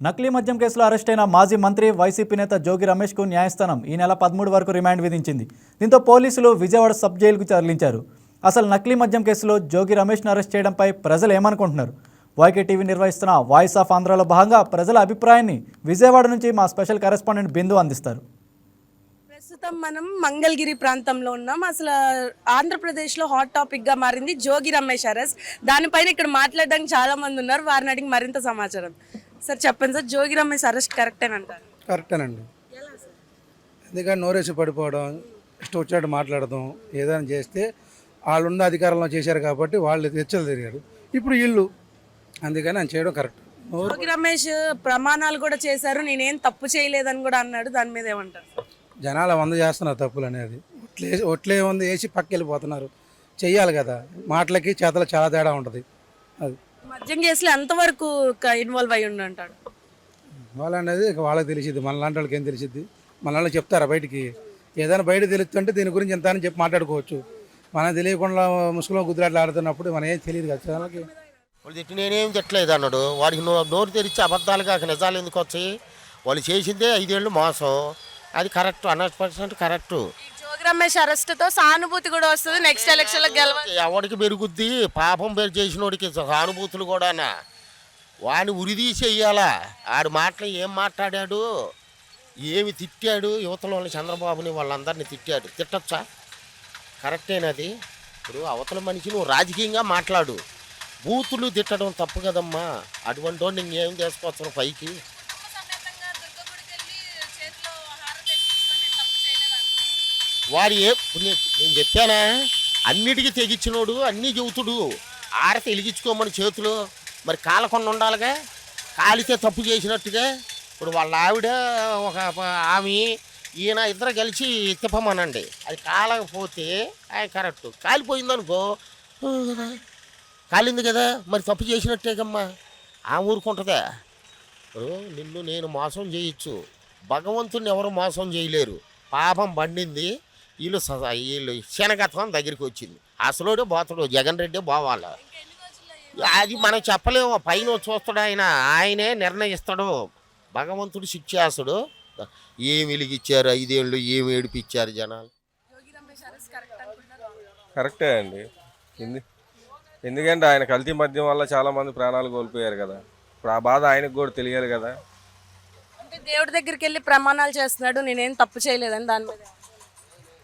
నకిలీ మద్యం కేసులో అరెస్ట్ అయిన మాజీ మంత్రి వైసీపీ నేత జోగి రమేష్కు న్యాయస్థానం ఈ నెల పదమూడు వరకు రిమాండ్ విధించింది. దీంతో పోలీసులు విజయవాడ సబ్ జైలుకు తరలించారు. అసలు నకిలీ మద్యం కేసులో జోగి రమేష్ను అరెస్ట్ చేయడంపై ప్రజలు ఏమనుకుంటున్నారు? వైకే టీవీ నిర్వహిస్తున్న వాయిస్ ఆఫ్ ఆంధ్రాలో భాగంగా ప్రజల అభిప్రాయాన్ని విజయవాడ నుంచి మా స్పెషల్ కరెస్పాండెంట్ బిందు అందిస్తారు. ప్రస్తుతం మనం మంగళగిరి ప్రాంతంలో ఉన్నాం. అసలు ఆంధ్రప్రదేశ్లో హాట్ టాపిక్గా మారింది జోగి రమేష్ అరెస్ట్. దానిపైన ఇక్కడ మాట్లాడడానికి చాలామంది ఉన్నారు. వారిని అడిగి మరింత సమాచారం. సార్ చెప్పండి సార్ జోగి రమేష్ అరెస్ట్ కరెక్టేనంటారు కరెక్టేనండి ఎందుకంటే నోరేసి పడిపోవడం ఇష్టం వచ్చినట్టు మాట్లాడడం ఏదైనా చేస్తే వాళ్ళు ఉన్న అధికారంలో చేశారు కాబట్టి వాళ్ళు తెచ్చలు తిరిగారు. ఇప్పుడు వీళ్ళు అందుకని ఆయన చేయడం కరెక్ట్ జోగి రమేష్ ప్రమాణాలు కూడా చేశారు నేనేం తప్పు చేయలేదని కూడా అన్నాడు దాని మీద ఏమంటారు జనాలు వంద చేస్తున్నారు తప్పులు అనేది. ఒట్లే ఒట్లే ఉంది వేసి పక్కకి వెళ్ళిపోతున్నారు. చెయ్యాలి కదా. మాటలకి చేతలు చాలా తేడా ఉంటుంది. అది. మద్యం కేసులో ఎంతవరకు ఇన్వాల్వ్ అయ్యి ఉండి అంటాడు? వాళ్ళ అనేది ఇక వాళ్ళకి తెలిసిద్ది మన లాంటి వాళ్ళకి ఏం తెలిసిద్ది? మన వాళ్ళు చెప్తారా బయటికి? ఏదైనా బయట తెలుస్తుంటే దీని గురించి ఎంత అని చెప్పి మాట్లాడుకోవచ్చు. మనం తెలియకుండా ముసుగులో గుద్దులాట్లు ఆడుతున్నప్పుడు మనం ఏం తెలియదు కదా. జనాలకి వాళ్ళు తిట్టి నేనేం తిట్టలేదు అన్నాడు. వాడికి నోరు తెరిచి అబద్ధాలు కాక నిజాలు ఎందుకు వచ్చాయి? వాళ్ళు చేసిందే ఐదేళ్ళు మోసం. అది correct hundred percent correct. Ramesh అరెస్ట్తో సానుభూతి కూడా వస్తుంది. నెక్స్ట్ ఎలక్షన్లకు గెలవాలి ఎవడికి పెరుగుద్ది? పాపం పేరు చేసినోడికి సానుభూతులు కూడానా. వాడిని ఉరిదీసి వెయ్యాలా? ఆడు మాటలు ఏం మాట్లాడాడు? ఏమి తిట్టాడు? యువతలో చంద్రబాబుని వాళ్ళందరినీ తిట్టాడు. తిట్టచ్చా? కరెక్టేనది ఇప్పుడు అవతల మనిషి నువ్వు రాజకీయంగా మాట్లాడు. బూతులు తిట్టడం తప్పు కదమ్మా. అటువంటి వాడిని ఏం చేసుకోవచ్చు పైకి. వారు ఏ నేను చెప్పానా? అన్నిటికీ తెగించినోడు అన్నీ చెబుతుడు. ఆరతి వెలిగించుకోమని చేతులు. మరి కాలకుండా ఉండాలిగా? కాలితే తప్పు చేసినట్టుగా? ఇప్పుడు వాళ్ళ ఆవిడ ఒక ఆమె ఈయన ఇద్దరు కలిసి తిప్పమనండి. అది కాలకపోతే అది కరెక్ట్. కాలిపోయిందనుకో కాలింది కదా? మరి తప్పు చేసినట్టేకమ్మా ఆ ఊరుకుంటుందా? ఇప్పుడు నిన్ను నేను మోసం చేయొచ్చు. భగవంతుని ఎవరు మోసం చేయలేరు. పాపం పండింది. వీళ్ళు స- వీళ్ళు శనగత్వం దగ్గరికి వచ్చింది. అసలుడే పోతాడు జగన్ రెడ్డి పోవాలి. అది మనం చెప్పలేము పైన చూస్తాడు ఆయన ఆయనే నిర్ణయిస్తాడు. భగవంతుడు శిక్షాసుడు. ఏం వెలిగిచ్చారు ఐదేళ్ళు ఏం ఏడిపిచ్చారు జనాలు? కరెక్టే అండి. ఎందు ఎందుకంటే ఆయన కల్తీ మద్యం వల్ల చాలా మంది ప్రాణాలు కోల్పోయారు కదా. ఇప్పుడు ఆ బాధ ఆయనకు కూడా తెలియాలి కదా. అంటే దేవుడి దగ్గరికి వెళ్ళి ప్రమాణాలు చేస్తున్నాడు నేనేం తప్పు చేయలేదని దాని మీద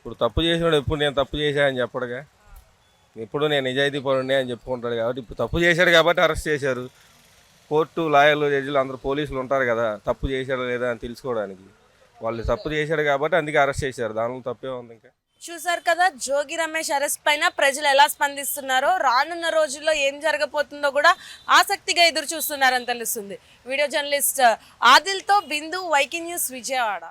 ఇప్పుడు తప్పు చేసినాడు ఎప్పుడు నేను తప్పు చేశాను అని చెప్పడుగా. ఎప్పుడు నేను నిజాయితీ పరుణ్ణి అని చెప్పుకుంటాడు కాబట్టి ఇప్పుడు తప్పు చేశాడు కాబట్టి అరెస్ట్ చేశారు. కోర్టు లాయర్లు జడ్జిలు అందరూ పోలీసులు ఉంటారు కదా తప్పు చేశాడా లేదా అని తెలుసుకోవడానికి. వాళ్ళు తప్పు చేశాడు కాబట్టి అందుకే అరెస్ట్ చేశారు. దానిలో తప్పే ఉంది ఇంకా. చూసారు కదా జోగి రమేష్ అరెస్ట్ పైన ప్రజలు ఎలా స్పందిస్తున్నారో రానున్న రోజుల్లో ఏం జరగబోతుందో కూడా ఆసక్తిగా ఎదురు చూస్తున్నారని తెలుస్తుంది. వీడియో జర్నలిస్ట్ ఆదిల్తో బిందు వైకి న్యూస్ విజయవాడ.